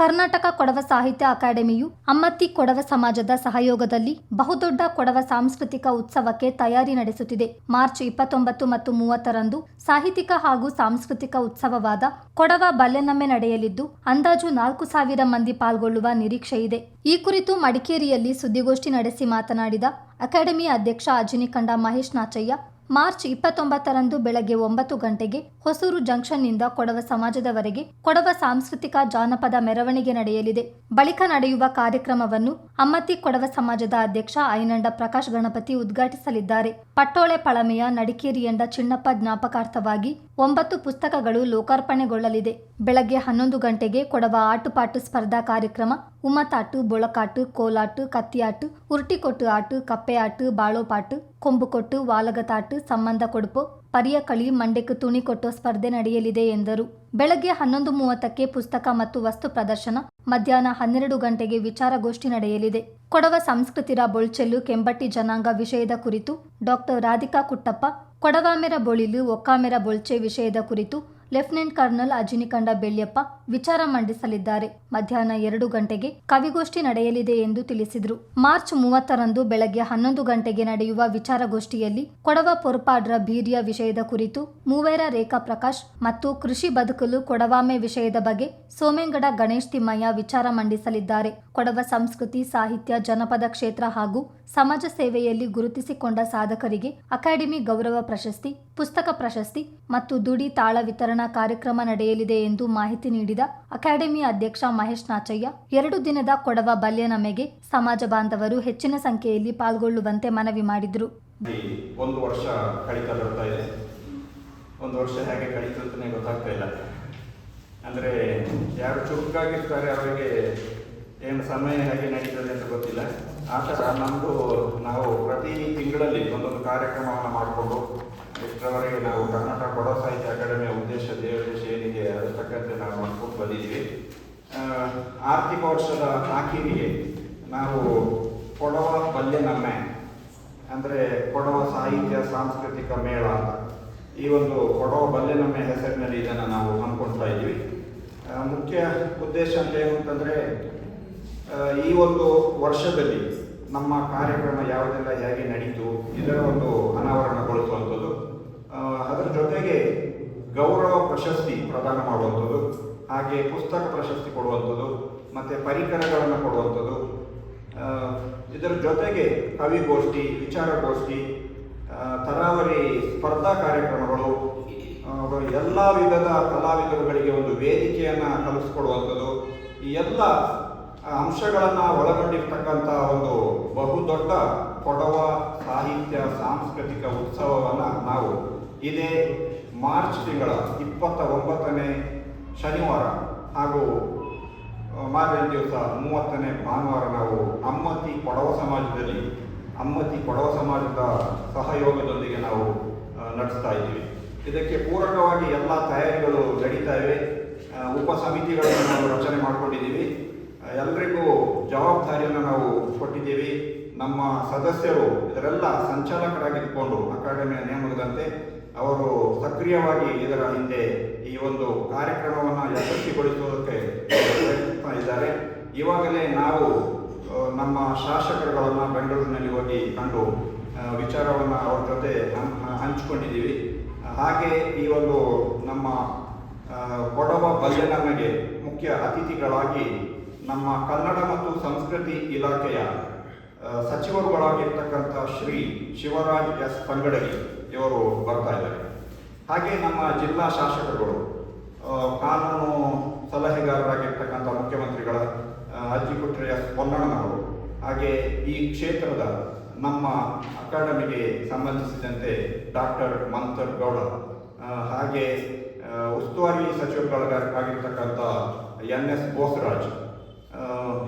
ಕರ್ನಾಟಕ ಕೊಡವ ಸಾಹಿತ್ಯ ಅಕಾಡೆಮಿಯು ಅಮ್ಮತ್ತಿ ಕೊಡವ ಸಮಾಜದ ಸಹಯೋಗದಲ್ಲಿ ಬಹುದೊಡ್ಡ ಕೊಡವ ಸಾಂಸ್ಕೃತಿಕ ಉತ್ಸವಕ್ಕೆ ತಯಾರಿ ನಡೆಸುತ್ತಿದೆ. ಮಾರ್ಚ್ ಇಪ್ಪತ್ತೊಂಬತ್ತು ಮತ್ತು ಮೂವತ್ತರಂದು ಸಾಹಿತ್ಯಿಕ ಹಾಗೂ ಸಾಂಸ್ಕೃತಿಕ ಉತ್ಸವವಾದ ಕೊಡವ ಬಲ್ಲೆನಮ್ಮೆ ನಡೆಯಲಿದ್ದು, ಅಂದಾಜು ನಾಲ್ಕು ಸಾವಿರ ಮಂದಿ ಪಾಲ್ಗೊಳ್ಳುವ ನಿರೀಕ್ಷೆ ಇದೆ. ಈ ಕುರಿತು ಮಡಿಕೇರಿಯಲ್ಲಿ ಸುದ್ದಿಗೋಷ್ಠಿ ನಡೆಸಿ ಮಾತನಾಡಿದ ಅಕಾಡೆಮಿ ಅಧ್ಯಕ್ಷ ಅಜಿನಿಕಂಡ ಮಹೇಶ್ ನಾಚಯ್ಯ ಮಾರ್ಚ್ ಇಪ್ಪತ್ತೊಂಬತ್ತರಂದು ಬೆಳಗ್ಗೆ ಒಂಬತ್ತು ಗಂಟೆಗೆ ಹೊಸೂರು ಜಂಕ್ಷನ್ನಿಂದ ಕೊಡವ ಸಮಾಜದವರೆಗೆ ಕೊಡವ ಸಾಂಸ್ಕೃತಿಕ ಜಾನಪದ ಮೆರವಣಿಗೆ ನಡೆಯಲಿದೆ. ಬಳಿಕ ನಡೆಯುವ ಕಾರ್ಯಕ್ರಮವನ್ನು ಅಮ್ಮತ್ತಿ ಕೊಡವ ಸಮಾಜದ ಅಧ್ಯಕ್ಷ ಐನಂಡ ಪ್ರಕಾಶ್ ಗಣಪತಿ ಉದ್ಘಾಟಿಸಲಿದ್ದಾರೆ. ಪಟ್ಟೋಳೆ ಪಳಮೆಯ ನಡಿಕೇರಿ ಎಂಡ ಚಿನ್ನಪ್ಪ ಜ್ಞಾಪಕಾರ್ಥವಾಗಿ ಒಂಬತ್ತು ಪುಸ್ತಕಗಳು ಲೋಕಾರ್ಪಣೆಗೊಳ್ಳಲಿದೆ. ಬೆಳಗ್ಗೆ ಹನ್ನೊಂದು ಗಂಟೆಗೆ ಕೊಡವ ಆಟುಪಾಟು ಸ್ಪರ್ಧಾ ಕಾರ್ಯಕ್ರಮ, ಉಮ್ಮತಾಟು, ಬೊಳಕಾಟು, ಕೋಲಾಟು, ಕತ್ತಿಯಾಟು, ಉರ್ಟಿಕೊಟ್ಟು ಆಟು ಕಪ್ಪೆ ಆಟು ಬಾಳೋಪಾಟು, ಕೊಂಬುಕೊಟ್ಟು, ವಾಲಗತಾಟು, ಸಂಬಂಧ ಕೊಡುಪು ಪರಿಯಕಳಿ ಮಂಡೆಕ್ಕೆ ತುಣಿ ಕೊಟ್ಟೋ ಸ್ಪರ್ಧೆ ನಡೆಯಲಿದೆ ಎಂದರು. ಬೆಳಗ್ಗೆ ಹನ್ನೊಂದು ಮೂವತ್ತಕ್ಕೆ ಪುಸ್ತಕ ಮತ್ತು ವಸ್ತು ಪ್ರದರ್ಶನ, ಮಧ್ಯಾಹ್ನ ಹನ್ನೆರಡು ಗಂಟೆಗೆ ವಿಚಾರಗೋಷ್ಠಿ ನಡೆಯಲಿದೆ. ಕೊಡವ ಸಂಸ್ಕೃತಿರ ಬೊಳ್ಚೆಲ್ಲು, ಕೆಂಬಟ್ಟಿ ಜನಾಂಗ ವಿಷಯದ ಕುರಿತು ಡಾಕ್ಟರ್ ರಾಧಿಕಾ ಕುಟ್ಟಪ್ಪ ಕೊಡವಾಮೆರ ಬೊಳಿಲು ಒಕ್ಕಾಮೆರ ಬೊಳ್ಚೆ ವಿಷಯದ ಕುರಿತು ಲೆಫ್ಟಿನೆಂಟ್ ಕರ್ನಲ್ ಅಜಿನಿಕಂಡ ಬೆಳ್ಯಪ್ಪ ವಿಚಾರ ಮಂಡಿಸಲಿದ್ದಾರೆ. ಮಧ್ಯಾಹ್ನ ಎರಡು ಗಂಟೆಗೆ ಕವಿಗೋಷ್ಠಿ ನಡೆಯಲಿದೆ ಎಂದು ತಿಳಿಸಿದರು. ಮಾರ್ಚ್ ಮೂವತ್ತರಂದು ಬೆಳಗ್ಗೆ ಹನ್ನೊಂದು ಗಂಟೆಗೆ ನಡೆಯುವ ವಿಚಾರಗೋಷ್ಠಿಯಲ್ಲಿ ಕೊಡವ ಪೊರ್ಪಾಡ್ರ ಬೀರ್ಯ ವಿಷಯದ ಕುರಿತು ಮೂವೇರ ರೇಖಾ ಪ್ರಕಾಶ್ ಮತ್ತು ಕೃಷಿ ಬದುಕಲು ಕೊಡವಾಮೆ ವಿಷಯದ ಬಗ್ಗೆ ಸೋಮೇಂಗಡ ಗಣೇಶ್ ತಿಮ್ಮಯ್ಯ ವಿಚಾರ ಮಂಡಿಸಲಿದ್ದಾರೆ. ಕೊಡವ ಸಂಸ್ಕೃತಿ, ಸಾಹಿತ್ಯ, ಜನಪದ ಕ್ಷೇತ್ರ ಹಾಗೂ ಸಮಾಜ ಸೇವೆಯಲ್ಲಿ ಗುರುತಿಸಿಕೊಂಡ ಸಾಧಕರಿಗೆ ಅಕಾಡೆಮಿ ಗೌರವ ಪ್ರಶಸ್ತಿ ಪುಸ್ತಕ ಪ್ರಶಸ್ತಿ ಮತ್ತು ದುಡಿ ತಾಳ ವಿತರಣಾ ಕಾರ್ಯಕ್ರಮ ನಡೆಯಲಿದೆ ಎಂದು ಮಾಹಿತಿ ನೀಡಿದ ಅಕಾಡೆಮಿ ಅಧ್ಯಕ್ಷ ಮಹೇಶ್ ನಾಚಯ್ಯ, ಎರಡು ದಿನದ ಕೊಡವ ಬಲ್ಯನಮೆಗೆ ಸಮಾಜ ಬಾಂಧವರು ಹೆಚ್ಚಿನ ಸಂಖ್ಯೆಯಲ್ಲಿ ಪಾಲ್ಗೊಳ್ಳುವಂತೆ ಮನವಿ ಮಾಡಿದರು. ಒಂದು ವರ್ಷ ಕಳೀತಾ ಬರ್ತಾ ಇದೆ. ಒಂದು ವರ್ಷ ಹೇಗೆ ಕಳೀತು ಅಂತಲೇ ಗೊತ್ತಾಗ್ತಾ ಇಲ್ಲ. ಅಂದರೆ ಯಾರು ಚುರುಕಾಗಿರ್ತಾರೆ ಅವರಿಗೆ ಏನು ಸಮಯ ಹೇಗೆ ನಡೀತದೆ ಅಂತ ಗೊತ್ತಿಲ್ಲ. ಆ ಥರ ನಮ್ಮದು ನಾವು ಪ್ರತಿ ತಿಂಗಳಲ್ಲಿ ಒಂದೊಂದು ಕಾರ್ಯಕ್ರಮವನ್ನು ಮಾಡಿಕೊಂಡು ಇಷ್ಟರವರೆಗೆ ನಾವು ಕರ್ನಾಟಕ ಕೊಡ ಸಾಹಿತ್ಯ ಅಕಾಡೆಮಿಯ ಉದ್ದೇಶ ದೇವದೇಶ ಏನಿದೆ ಅದರ ತಕ್ಕಂತೆ ನಾವು ಮಾಡ್ಕೊಂಡು ಬಂದಿದ್ದೀವಿ. ಆರ್ಥಿಕ ವರ್ಷದ ಆಖಿರಿಗೆ ನಾವು ಕೊಡವ ಬಲ್ಯ ನಮ್ಮೆ ಅಂದರೆ ಕೊಡವ ಸಾಹಿತ್ಯ, ಸಾಂಸ್ಕೃತಿಕ ಮೇಳ ಅಂತ. ಈ ಒಂದು ಕೊಡವ ಬಲ್ಲೆನಮ್ಮೆ ಹೆಸರಿನಲ್ಲಿ ಇದನ್ನು ನಾವು ಹಮ್ಮಿಕೊಳ್ತಾ ಇದ್ದೀವಿ. ಮುಖ್ಯ ಉದ್ದೇಶ ಅಂತ ಏನು ಅಂತಂದರೆ ಈ ಒಂದು ವರ್ಷದಲ್ಲಿ ನಮ್ಮ ಕಾರ್ಯಕ್ರಮ ಯಾವುದೆಲ್ಲ ಹೇಗೆ ನಡೀತು, ಇದರ ಒಂದು ಅನಾವರಣಗೊಳಿಸುವಂಥದ್ದು. ಗೌರವ ಪ್ರಶಸ್ತಿ ಪ್ರದಾನ ಮಾಡುವಂಥದ್ದು, ಹಾಗೆ ಪುಸ್ತಕ ಪ್ರಶಸ್ತಿ ಕೊಡುವಂಥದ್ದು, ಮತ್ತು ಪರಿಕರಗಳನ್ನು ಕೊಡುವಂಥದ್ದು ಇದರ ಜೊತೆಗೆ ಕವಿಗೋಷ್ಠಿ, ವಿಚಾರಗೋಷ್ಠಿ ತರಾವರಿ ಸ್ಪರ್ಧಾ ಕಾರ್ಯಕ್ರಮಗಳು ಎಲ್ಲ ವಿಧದ ಕಲಾವಿದರುಗಳಿಗೆ ಒಂದು ವೇದಿಕೆಯನ್ನು ಕಲಿಸ್ಕೊಡುವಂಥದ್ದು. ಈ ಎಲ್ಲ ಅಂಶಗಳನ್ನು ಒಳಗೊಂಡಿರ್ತಕ್ಕಂಥ ಒಂದು ಬಹುದೊಡ್ಡ ಕೊಡವ ಸಾಹಿತ್ಯ, ಸಾಂಸ್ಕೃತಿಕ ಉತ್ಸವವನ್ನು ನಾವು ಇದೇ ಮಾರ್ಚ್ ತಿಂಗಳ ಇಪ್ಪತ್ತ ಒಂಬತ್ತನೇ ಶನಿವಾರ ಹಾಗೂ ಮಾರನೇ ದಿವಸ ಮೂವತ್ತನೇ ಭಾನುವಾರ ನಾವು ಅಮ್ಮತಿ ಕೊಡವ ಸಮಾಜದಲ್ಲಿ, ಅಮ್ಮತಿ ಕೊಡವ ಸಮಾಜದ ಸಹಯೋಗದೊಂದಿಗೆ ನಾವು ನಡೆಸ್ತಾ ಇದ್ದೀವಿ. ಇದಕ್ಕೆ ಪೂರಕವಾಗಿ ಎಲ್ಲ ತಯಾರಿಗಳು ನಡೀತಾ ಇವೆ. ಉಪ ಸಮಿತಿಗಳನ್ನು ನಾವು ರಚನೆ ಮಾಡಿಕೊಂಡಿದ್ದೀವಿ. ಎಲ್ಲರಿಗೂ ಜವಾಬ್ದಾರಿಯನ್ನು ನಾವು ಕೊಟ್ಟಿದ್ದೀವಿ. ನಮ್ಮ ಸದಸ್ಯರು ಇದರೆಲ್ಲ ಸಂಚಾಲಕರಾಗಿದ್ದುಕೊಂಡು ಅಕಾಡೆಮಿಯ ನೇಮಕದಂತೆ ಅವರು ಸಕ್ರಿಯವಾಗಿ ಇದರ ಹಿಂದೆ ಈ ಒಂದು ಕಾರ್ಯಕ್ರಮವನ್ನು ಯಶಸ್ವಿಗೊಳಿಸುವುದಕ್ಕೆ ಪ್ರಯತ್ನ ಇದ್ದಾರೆ ಇವಾಗಲೇ ನಾವು ನಮ್ಮ ಶಾಸಕರುಗಳನ್ನು ಬೆಂಗಳೂರಿನಲ್ಲಿ ಹೋಗಿ ಕಂಡು ವಿಚಾರವನ್ನು ಅವ್ರ ಜೊತೆ ಹಂಚಿಕೊಂಡಿದ್ದೀವಿ. ಹಾಗೆ ಈ ಒಂದು ನಮ್ಮ ಕೊಡವ ಬಲ್ಯನಮಗೆ ಮುಖ್ಯ ಅತಿಥಿಗಳಾಗಿ ನಮ್ಮ ಕನ್ನಡ ಮತ್ತು ಸಂಸ್ಕೃತಿ ಇಲಾಖೆಯ ಸಚಿವರುಗಳಾಗಿರ್ತಕ್ಕಂಥ ಶ್ರೀ ಶಿವರಾಜ್ ಎಸ್ ಪಂಗಡಗಿ ಇವರು ಬರ್ತಾ ಇದ್ದಾರೆ. ಹಾಗೆ ನಮ್ಮ ಜಿಲ್ಲಾ ಶಾಸಕರುಗಳು ಕಾನೂನು ಸಲಹೆಗಾರರಾಗಿರ್ತಕ್ಕಂಥ ಮುಖ್ಯಮಂತ್ರಿಗಳ ಅಜ್ಜಿ ಅಜ್ಜಿಪುಟ್ರೆ ಸ್ಪಂದನವರು ಹಾಗೆ ಈ ಕ್ಷೇತ್ರದ ನಮ್ಮ ಅಕಾಡೆಮಿಗೆ ಸಂಬಂಧಿಸಿದಂತೆ ಡಾಕ್ಟರ್ ಮಂತರ್ ಗೌಡ ಹಾಗೆ ಉಸ್ತುವಾರಿ ಸಚಿವರುಗಳಾಗಿರ್ತಕ್ಕಂಥ ಎನ್ ಎಸ್ ಬೋಸರಾಜ್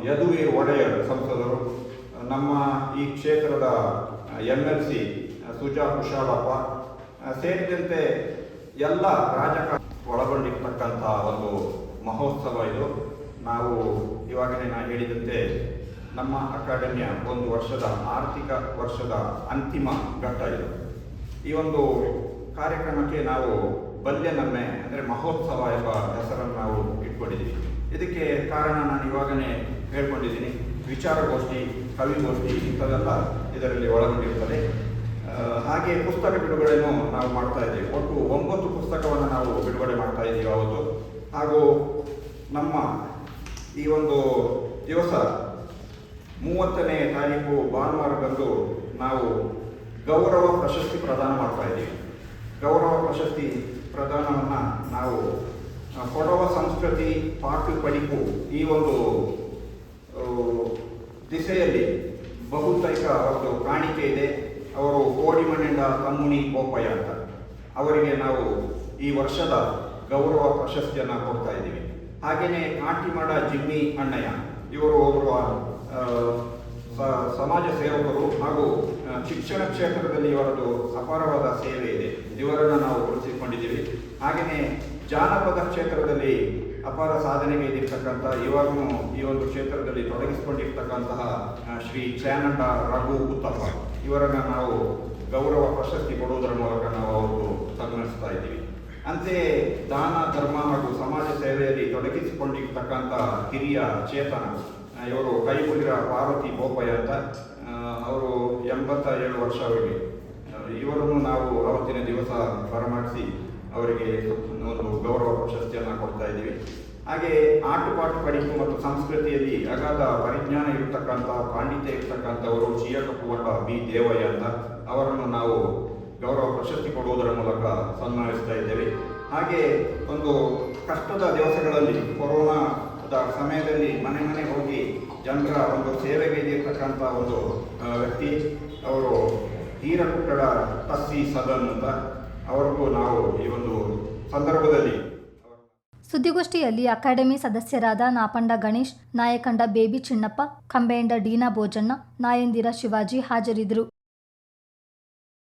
ಯದುವೆ ಒಡೆಯರ್ ಸಂಸದರು, ನಮ್ಮ ಈ ಕ್ಷೇತ್ರದ M L C Suja Kushalappa ಸೇರಿದಂತೆ ಎಲ್ಲ ರಾಜಕ ಒಳಗೊಂಡಿರ್ತಕ್ಕಂಥ ಒಂದು ಮಹೋತ್ಸವ ಇದು. ನಾವು ಇವಾಗಲೇ ನಾನು ಹೇಳಿದಂತೆ ನಮ್ಮ ಅಕಾಡೆಮಿಯ ಒಂದು ವರ್ಷದ ಆರ್ಥಿಕ ವರ್ಷದ ಅಂತಿಮ ಘಟ್ಟ ಇದು. ಈ ಒಂದು ಕಾರ್ಯಕ್ರಮಕ್ಕೆ ನಾವು ಬಲ್ಯ ನಮ್ಮೆ ಅಂದರೆ ಮಹೋತ್ಸವ ಎಂಬ ಹೆಸರನ್ನು ನಾವು ಇಟ್ಕೊಂಡಿದ್ದೀವಿ. ಇದಕ್ಕೆ ಕಾರಣ ನಾನು ಇವಾಗಲೇ ಹೇಳ್ಕೊಂಡಿದ್ದೀನಿ. ವಿಚಾರಗೋಷ್ಠಿ ಕವಿಗೋಷ್ಠಿ ಇಂಥವೆಲ್ಲ ಇದರಲ್ಲಿ ಒಳಗೊಂಡಿರುತ್ತದೆ ಆ, ಹಾಗೆ ಪುಸ್ತಕ ಬಿಡುಗಡೆಯನ್ನು ನಾವು ಮಾಡ್ತಾ ಇದ್ದೀವಿ. ಒಟ್ಟು ಒಂಬತ್ತು ಪುಸ್ತಕವನ್ನು ನಾವು ಬಿಡುಗಡೆ ಮಾಡ್ತಾ ಇದ್ದೀವಿ ಅವತ್ತು. ಹಾಗೂ ನಮ್ಮ ಈ ಒಂದು ದಿವಸ ಮೂವತ್ತನೇ ತಾರೀಕು ಭಾನುವಾರದಂದು ನಾವು ಗೌರವ ಪ್ರಶಸ್ತಿ ಪ್ರದಾನ ಮಾಡ್ತಾ ಇದ್ದೀವಿ. ಗೌರವ ಪ್ರಶಸ್ತಿ ಪ್ರದಾನವನ್ನು ನಾವು ಕೊಡವ ಸಂಸ್ಕೃತಿ ಪಾಟು ಪಡಿಪು ಈ ಒಂದು ದಿಸೆಯಲ್ಲಿ ಬಹುತೇಕ ಒಂದು ಕಾಣಿಕೆ ಇದೆ. ಅವರು ಕೋಡಿಮಣ್ಣಿಂದ ತಮ್ಮುಣಿ ಬೋಪಯ್ಯ ಅಂತ. ಅವರಿಗೆ ನಾವು ಈ ವರ್ಷದ ಗೌರವ ಪ್ರಶಸ್ತಿಯನ್ನು ಕೊಡ್ತಾ ಇದ್ದೀವಿ. ಹಾಗೆಯೇ ನಾಟಿಮಾಡ ಜಿಮ್ಮಿ ಅಣ್ಣಯ್ಯ, ಇವರು ಒಬ್ಬರು ಸಮಾಜ ಸೇವಕರು ಹಾಗೂ ಶಿಕ್ಷಣ ಕ್ಷೇತ್ರದಲ್ಲಿ ಇವರದು ಅಪಾರವಾದ ಸೇವೆ ಇದೆ. ಇವರನ್ನು ನಾವು ಗುರುತಿಸಿಕೊಂಡಿದ್ದೀವಿ ಹಾಗೆಯೇ ಜಾನಪದ ಕ್ಷೇತ್ರದಲ್ಲಿ ಅಪಾರ ಸಾಧನೆಗೈದಿರ್ತಕ್ಕಂಥ ಇವರನ್ನು ಈ ಒಂದು ಕ್ಷೇತ್ರದಲ್ಲಿ ತೊಡಗಿಸಿಕೊಂಡಿರ್ತಕ್ಕಂತಹ ಶ್ರೀ ಚಾನಂಡ ರಘು ಉತ್ತಪ್ಪ. ಇವರನ್ನು ನಾವು ಗೌರವ ಪ್ರಶಸ್ತಿ ಕೊಡುವುದರ ಮೂಲಕ ನಾವು ಅವರು ಸನ್ಮಾನಿಸ್ತಾ ಇದ್ದೀವಿ. ಅಂತೆಯೇ ದಾನ, ಧರ್ಮ ಹಾಗೂ ಸಮಾಜ ಸೇವೆಯಲ್ಲಿ ತೊಡಗಿಸಿಕೊಂಡಿರ್ತಕ್ಕಂಥ ಹಿರಿಯ ಚೇತನ, ಇವರು ಕೈಮುಗಿರ ಪಾರ್ವತಿ ಬೋಪಯ್ಯ ಅಂತ ಅವರು ಎಂಬತ್ತ ಏಳು ವರ್ಷ ಅವರಿಗೆ. ಇವರನ್ನು ನಾವು ಅವತ್ತಿನ ದಿವಸ ಬರಮಾಡಿಸಿ ಅವರಿಗೆ ಒಂದು ಗೌರವ ಪ್ರಶಸ್ತಿಯನ್ನು ಕೊಡ್ತಾ ಇದ್ದೀವಿ. ಹಾಗೆ ಆಟುಪಾಟು ಪಡಿಕೆ ಮತ್ತು ಸಂಸ್ಕೃತಿಯಲ್ಲಿ ಅಗಾಧ ಪರಿಜ್ಞಾನ ಇರತಕ್ಕಂಥ, ಪಾಂಡಿತ್ಯ ಇರತಕ್ಕಂಥವರು ಚಿಯಕಪುವಟ ಬಿ. ದೇವಯ್ಯ ಅಂತ ಅವರನ್ನು ನಾವು ಗೌರವ ಪ್ರಶಸ್ತಿ ಕೊಡುವುದರ ಮೂಲಕ ಸನ್ಮಾನಿಸ್ತಾ ಇದ್ದೇವೆ. ಹಾಗೆ ಒಂದು ಕಷ್ಟದ ದಿವಸಗಳಲ್ಲಿ ಕೊರೋನಾದ ಸಮಯದಲ್ಲಿ ಮನೆ ಮನೆ ಹೋಗಿ ಜನರ ಒಂದು ಸೇವೆಗೆ ಇರ್ತಕ್ಕಂಥ ಒಂದು ವ್ಯಕ್ತಿ, ಅವರು ಹೀರಕುಟ್ಟಡ ತಸ್ಸಿ ಸದನ್ ಅಂತ ಅವರಿಗೂ ನಾವು ಈ ಒಂದು ಸಂದರ್ಭದಲ್ಲಿ ಸುದ್ದಿಗೋಷ್ಠಿಯಲ್ಲಿ ಅಕಾಡೆಮಿ ಸದಸ್ಯರಾದ ನಾಪಂಡ ಗಣೇಶ್ ನಾಯಕಂಡ ಬೇಬಿ ಚಿನ್ನಪ್ಪ ಕಂಬೆಂಡ ಡೀನಾ ಭೋಜಣ್ಣ ನಾಯಂದಿರ ಶಿವಾಜಿ ಹಾಜರಿದ್ದರು.